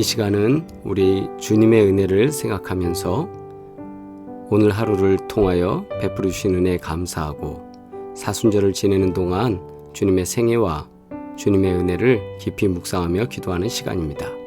이 시간은 우리 주님의 은혜를 생각하면서 오늘 하루를 통하여 베풀어 주신 은혜에 감사하고 사순절을 지내는 동안 주님의 생애와 주님의 은혜를 깊이 묵상하며 기도하는 시간입니다.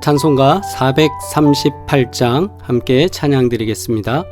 찬송가 438장 함께 찬양 드리겠습니다.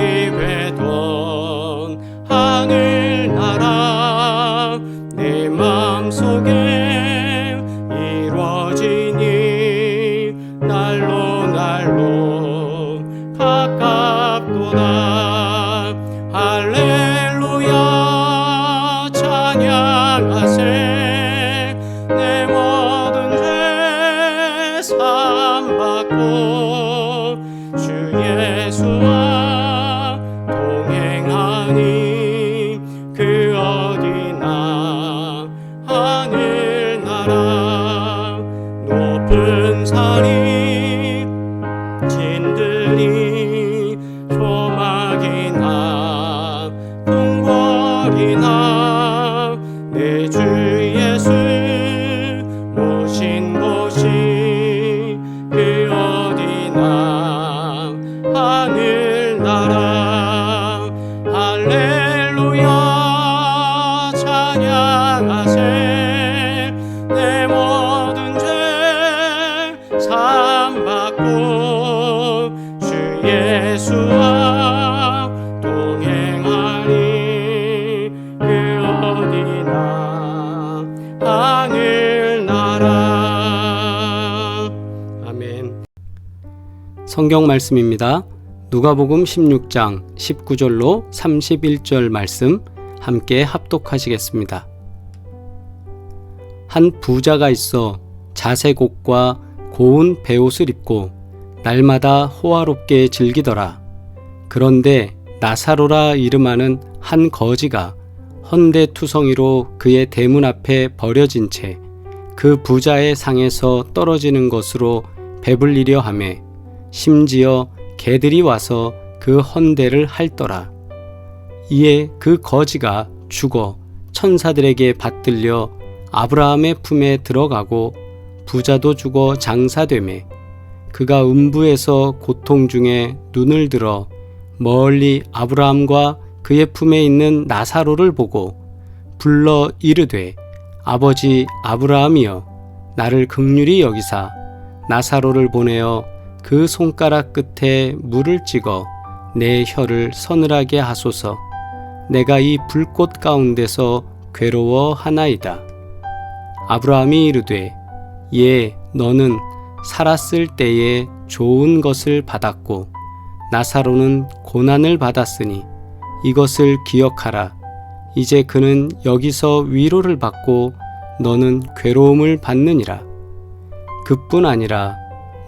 멀리 뵈던 하늘 진들이 성경 말씀입니다. 누가복음 16장 19절로 31절 말씀 함께 합독하시겠습니다. 한 부자가 있어 자색 옷과 고운 베옷을 입고 날마다 호화롭게 즐기더라. 그런데 나사로라 이름하는 한 거지가 헌대투성이로 그의 대문 앞에 버려진 채 그 부자의 상에서 떨어지는 것으로 배불리려 하매 심지어 개들이 와서 그 헌대를 핥더라. 이에 그 거지가 죽어 천사들에게 받들려 아브라함의 품에 들어가고 부자도 죽어 장사되매 그가 음부에서 고통 중에 눈을 들어 멀리 아브라함과 그의 품에 있는 나사로를 보고 불러 이르되 아버지 아브라함이여 나를 극률히 여기사 나사로를 보내어 그 손가락 끝에 물을 찍어 내 혀를 서늘하게 하소서. 내가 이 불꽃 가운데서 괴로워 하나이다. 아브라함이 이르되 예 너는 살았을 때에 좋은 것을 받았고 나사로는 고난을 받았으니 이것을 기억하라. 이제 그는 여기서 위로를 받고 너는 괴로움을 받느니라. 그뿐 아니라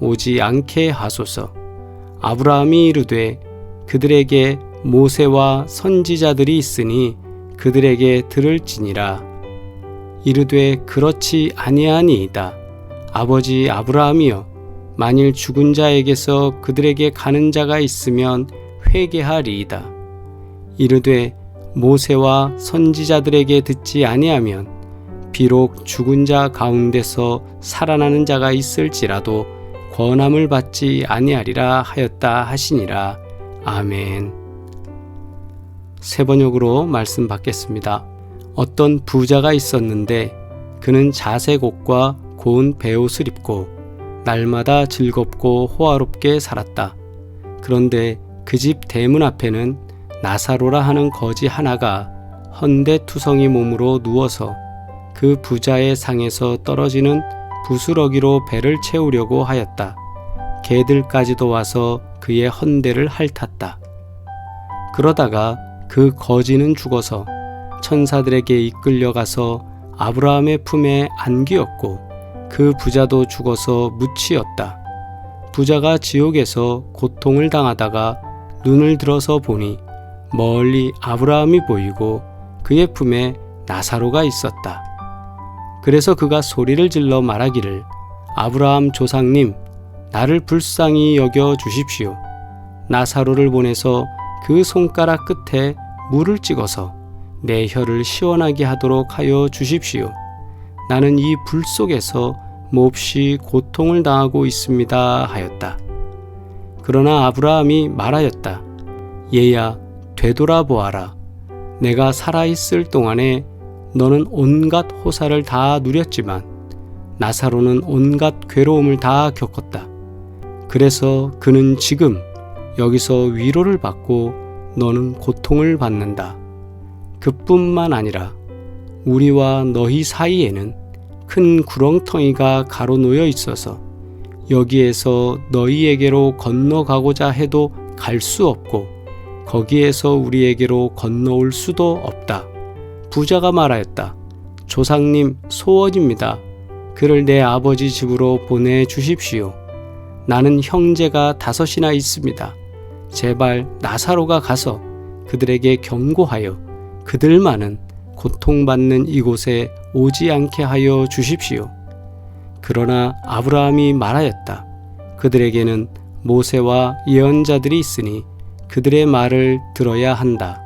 오지 않게 하소서. 아브라함이 이르되 그들에게 모세와 선지자들이 있으니 그들에게 들을지니라. 이르되 그렇지 아니하니이다. 아버지 아브라함이여 만일 죽은 자에게서 그들에게 가는 자가 있으면 회개하리이다. 이르되 모세와 선지자들에게 듣지 아니하면 비록 죽은 자 가운데서 살아나는 자가 있을지라도 권함을 받지 아니하리라 하였다 하시니라. 아멘. 세 번역으로 말씀 받겠습니다. 어떤 부자가 있었는데 그는 자색 옷과 고운 베옷을 입고 날마다 즐겁고 호화롭게 살았다. 그런데 그 집 대문 앞에는 나사로라 하는 거지 하나가 헌대투성이 몸으로 누워서 그 부자의 상에서 떨어지는 부스러기로 배를 채우려고 하였다. 개들까지도 와서 그의 헌대를 핥았다. 그러다가 그 거지는 죽어서 천사들에게 이끌려가서 아브라함의 품에 안기었고 그 부자도 죽어서 묻히었다. 부자가 지옥에서 고통을 당하다가 눈을 들어서 보니 멀리 아브라함이 보이고 그의 품에 나사로가 있었다. 그래서 그가 소리를 질러 말하기를 아브라함 조상님 나를 불쌍히 여겨 주십시오. 나사로를 보내서 그 손가락 끝에 물을 찍어서 내 혀를 시원하게 하도록 하여 주십시오. 나는 이 불 속에서 몹시 고통을 당하고 있습니다 하였다. 그러나 아브라함이 말하였다. 얘야 되돌아보아라. 내가 살아있을 동안에 너는 온갖 호사를 다 누렸지만 나사로는 온갖 괴로움을 다 겪었다. 그래서 그는 지금 여기서 위로를 받고 너는 고통을 받는다. 그뿐만 아니라 우리와 너희 사이에는 큰 구렁텅이가 가로놓여 있어서 여기에서 너희에게로 건너가고자 해도 갈 수 없고 거기에서 우리에게로 건너올 수도 없다. 부자가 말하였다. 조상님 소원입니다. 그를 내 아버지 집으로 보내 주십시오. 나는 형제가 다섯이나 있습니다. 제발 나사로가 가서 그들에게 경고하여 그들만은 고통받는 이곳에 오지 않게 하여 주십시오. 그러나 아브라함이 말하였다. 그들에게는 모세와 예언자들이 있으니 그들의 말을 들어야 한다.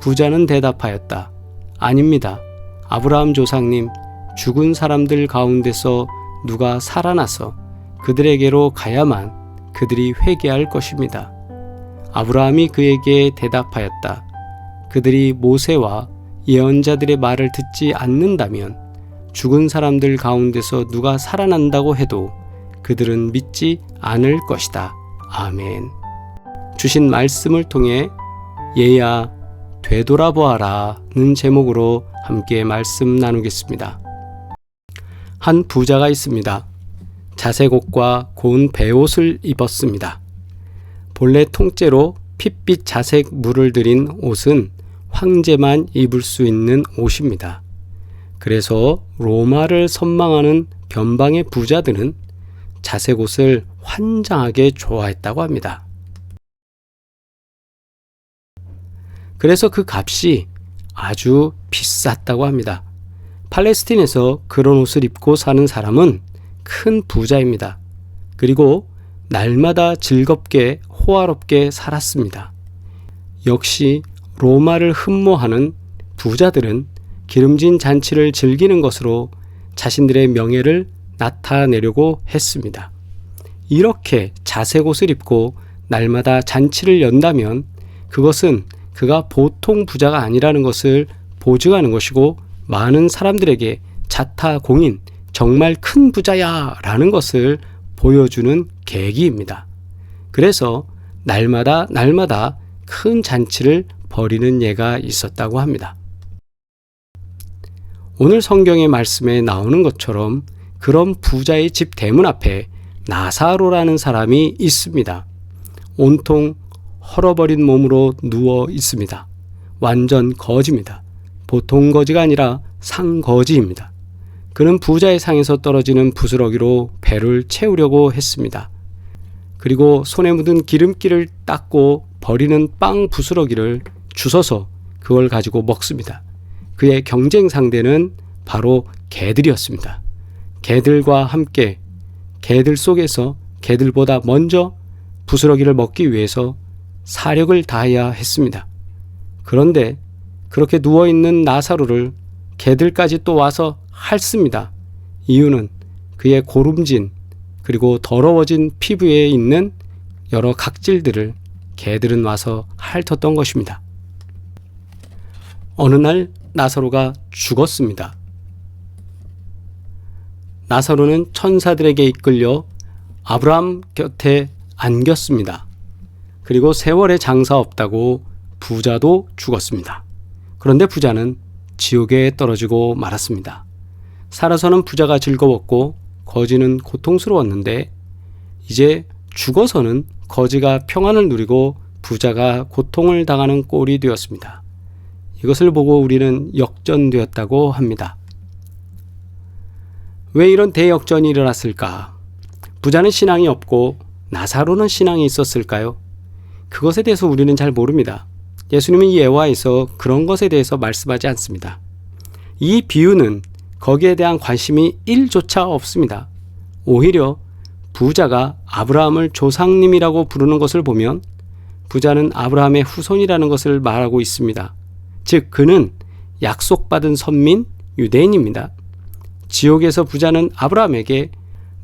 부자는 대답하였다. 아닙니다. 아브라함 조상님, 죽은 사람들 가운데서 누가 살아나서 그들에게로 가야만 그들이 회개할 것입니다. 아브라함이 그에게 대답하였다. 그들이 모세와 예언자들의 말을 듣지 않는다면 죽은 사람들 가운데서 누가 살아난다고 해도 그들은 믿지 않을 것이다. 아멘. 주신 말씀을 통해 얘야 되돌아보아라는 제목으로 함께 말씀 나누겠습니다. 한 부자가 있습니다. 자색 옷과 고운 배옷을 입었습니다. 본래 통째로 핏빛 자색 물을 들인 옷은 황제만 입을 수 있는 옷입니다. 그래서 로마를 선망하는 변방의 부자들은 자색 옷을 환장하게 좋아했다고 합니다. 그래서 그 값이 아주 비쌌다고 합니다. 팔레스틴에서 그런 옷을 입고 사는 사람은 큰 부자입니다. 그리고 날마다 즐겁게 호화롭게 살았습니다. 역시 로마를 흠모하는 부자들은 기름진 잔치를 즐기는 것으로 자신들의 명예를 나타내려고 했습니다. 이렇게 자색 옷을 입고 날마다 잔치를 연다면 그것은 그가 보통 부자가 아니라는 것을 보증하는 것이고 많은 사람들에게 자타 공인 정말 큰 부자야 라는 것을 보여주는 계기입니다. 그래서 날마다 날마다 큰 잔치를 벌이는 예가 있었다고 합니다. 오늘 성경의 말씀에 나오는 것처럼 그런 부자의 집 대문 앞에 나사로라는 사람이 있습니다. 온통 헐어버린 몸으로 누워 있습니다. 완전 거지입니다. 보통 거지가 아니라 상거지입니다. 그는 부자의 상에서 떨어지는 부스러기로 배를 채우려고 했습니다. 그리고 손에 묻은 기름기를 닦고 버리는 빵 부스러기를 주워서 그걸 가지고 먹습니다. 그의 경쟁 상대는 바로 개들이었습니다. 개들과 함께 개들 속에서 개들보다 먼저 부스러기를 먹기 위해서 사력을 다해야 했습니다. 그런데 그렇게 누워 있는 나사로를 개들까지 또 와서 핥습니다. 이유는 그의 고름진 그리고 더러워진 피부에 있는 여러 각질들을 개들은 와서 핥았던 것입니다. 어느 날 나사로가 죽었습니다. 나사로는 천사들에게 이끌려 아브라함 곁에 안겼습니다. 그리고 세월의 장사 없다고 부자도 죽었습니다. 그런데 부자는 지옥에 떨어지고 말았습니다. 살아서는 부자가 즐거웠고 거지는 고통스러웠는데 이제 죽어서는 거지가 평안을 누리고 부자가 고통을 당하는 꼴이 되었습니다. 이것을 보고 우리는 역전되었다고 합니다. 왜 이런 대역전이 일어났을까? 부자는 신앙이 없고 나사로는 신앙이 있었을까요? 그것에 대해서 우리는 잘 모릅니다. 예수님은 예화에서 그런 것에 대해서 말씀하지 않습니다. 이 비유는 거기에 대한 관심이 1조차 없습니다. 오히려 부자가 아브라함을 조상님이라고 부르는 것을 보면 부자는 아브라함의 후손이라는 것을 말하고 있습니다. 즉, 그는 약속받은 선민 유대인입니다. 지옥에서 부자는 아브라함에게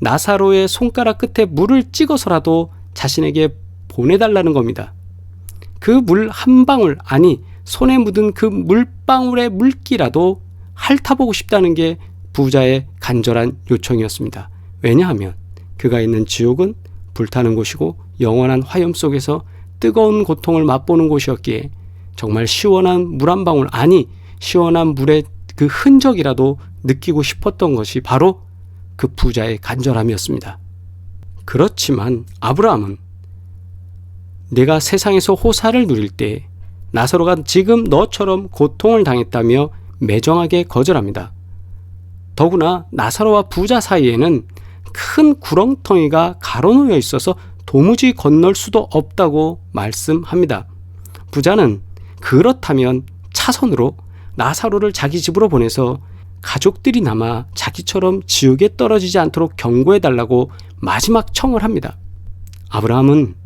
나사로의 손가락 끝에 물을 찍어서라도 자신에게 보내달라는 겁니다. 그 물 한 방울, 아니, 손에 묻은 그 물방울의 물기라도 핥아보고 싶다는 게 부자의 간절한 요청이었습니다. 왜냐하면 그가 있는 지옥은 불타는 곳이고 영원한 화염 속에서 뜨거운 고통을 맛보는 곳이었기에 정말 시원한 물 한 방울, 아니, 시원한 물의 그 흔적이라도 느끼고 싶었던 것이 바로 그 부자의 간절함이었습니다. 그렇지만 아브라함은 내가 세상에서 호사를 누릴 때 나사로가 지금 너처럼 고통을 당했다며 매정하게 거절합니다. 더구나 나사로와 부자 사이에는 큰 구렁텅이가 가로놓여 있어서 도무지 건널 수도 없다고 말씀합니다. 부자는 그렇다면 차선으로 나사로를 자기 집으로 보내서 가족들이 남아 자기처럼 지옥에 떨어지지 않도록 경고해 달라고 마지막 청을 합니다. 아브라함은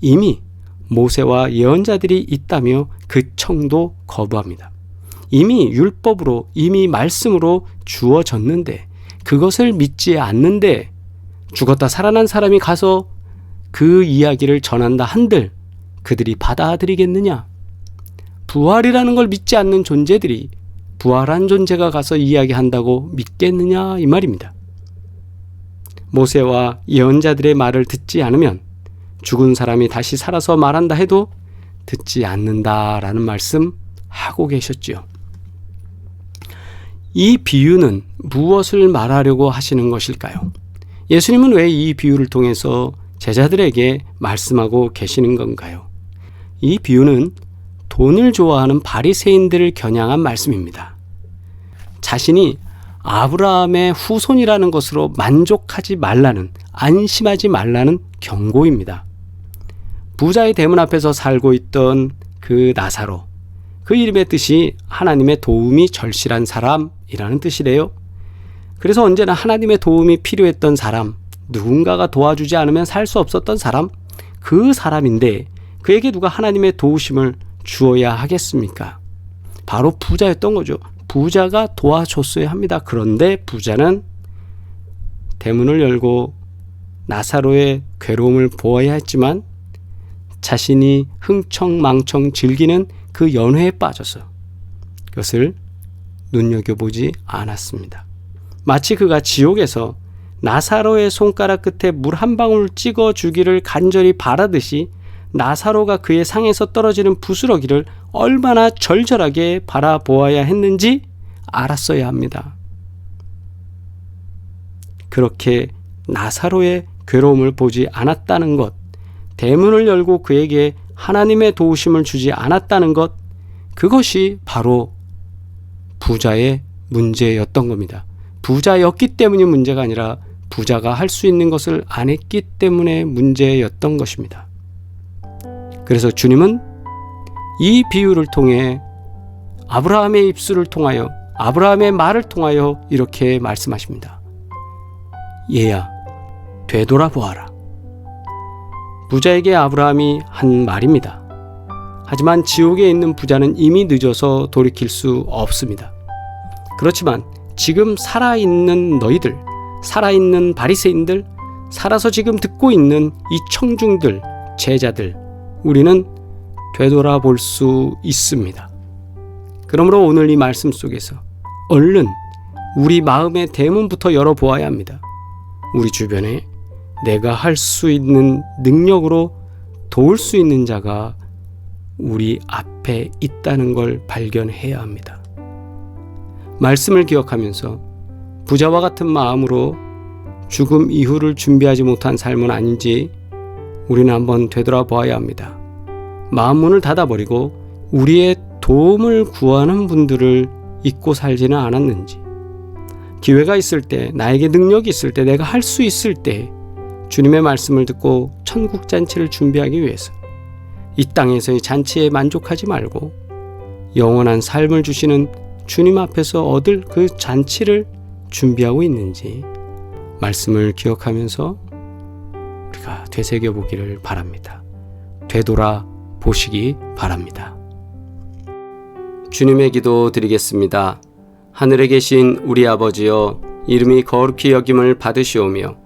이미 모세와 예언자들이 있다며 그 청도 거부합니다. 이미 율법으로 이미 말씀으로 주어졌는데 그것을 믿지 않는데 죽었다 살아난 사람이 가서 그 이야기를 전한다 한들 그들이 받아들이겠느냐? 부활이라는 걸 믿지 않는 존재들이 부활한 존재가 가서 이야기한다고 믿겠느냐 이 말입니다. 모세와 예언자들의 말을 듣지 않으면 죽은 사람이 다시 살아서 말한다 해도 듣지 않는다라는 말씀 하고 계셨지요. 이 비유는 무엇을 말하려고 하시는 것일까요? 예수님은 왜 이 비유를 통해서 제자들에게 말씀하고 계시는 건가요? 이 비유는 돈을 좋아하는 바리새인들을 겨냥한 말씀입니다. 자신이 아브라함의 후손이라는 것으로 만족하지 말라는 안심하지 말라는 경고입니다. 부자의 대문 앞에서 살고 있던 그 나사로 그 이름의 뜻이 하나님의 도움이 절실한 사람이라는 뜻이래요. 그래서 언제나 하나님의 도움이 필요했던 사람, 누군가가 도와주지 않으면 살 수 없었던 사람, 그 사람인데 그에게 누가 하나님의 도우심을 주어야 하겠습니까? 바로 부자였던 거죠. 부자가 도와줬어야 합니다. 그런데 부자는 대문을 열고 나사로의 괴로움을 보아야 했지만 자신이 흥청망청 즐기는 그 연회에 빠져서 그것을 눈여겨보지 않았습니다. 마치 그가 지옥에서 나사로의 손가락 끝에 물 한 방울 찍어 주기를 간절히 바라듯이 나사로가 그의 상에서 떨어지는 부스러기를 얼마나 절절하게 바라보아야 했는지 알았어야 합니다. 그렇게 나사로의 괴로움을 보지 않았다는 것, 대문을 열고 그에게 하나님의 도우심을 주지 않았다는 것, 그것이 바로 부자의 문제였던 겁니다. 부자였기 때문이 문제가 아니라 부자가 할 수 있는 것을 안 했기 때문에 문제였던 것입니다. 그래서 주님은 이 비유를 통해 아브라함의 입술을 통하여 아브라함의 말을 통하여 이렇게 말씀하십니다. 얘야, 되돌아보아라. 부자에게 아브라함이 한 말입니다. 하지만 지옥에 있는 부자는 이미 늦어서 돌이킬 수 없습니다. 그렇지만 지금 살아있는 너희들, 살아있는 바리새인들, 살아서 지금 듣고 있는 이 청중들, 제자들, 우리는 되돌아볼 수 있습니다. 그러므로 오늘 이 말씀 속에서 얼른 우리 마음의 대문부터 열어보아야 합니다. 우리 주변에 내가 할 수 있는 능력으로 도울 수 있는 자가 우리 앞에 있다는 걸 발견해야 합니다. 말씀을 기억하면서 부자와 같은 마음으로 죽음 이후를 준비하지 못한 삶은 아닌지 우리는 한번 되돌아보아야 합니다. 마음 문을 닫아버리고 우리의 도움을 구하는 분들을 잊고 살지는 않았는지, 기회가 있을 때, 나에게 능력이 있을 때, 내가 할 수 있을 때, 주님의 말씀을 듣고 천국 잔치를 준비하기 위해서 이 땅에서의 잔치에 만족하지 말고 영원한 삶을 주시는 주님 앞에서 얻을 그 잔치를 준비하고 있는지 말씀을 기억하면서 우리가 되새겨 보기를 바랍니다. 되돌아 보시기 바랍니다. 주님의 기도 드리겠습니다. 하늘에 계신 우리 아버지여 이름이 거룩히 여김을 받으시오며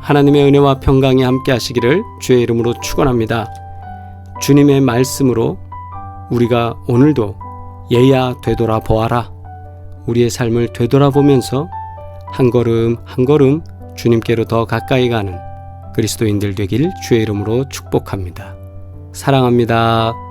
하나님의 은혜와 평강이 함께 하시기를 주의 이름으로 축원합니다. 주님의 말씀으로 우리가 오늘도 얘야 되돌아 보아라. 우리의 삶을 되돌아보면서 한 걸음 한 걸음 주님께로 더 가까이 가는 그리스도인들 되길 주의 이름으로 축복합니다. 사랑합니다.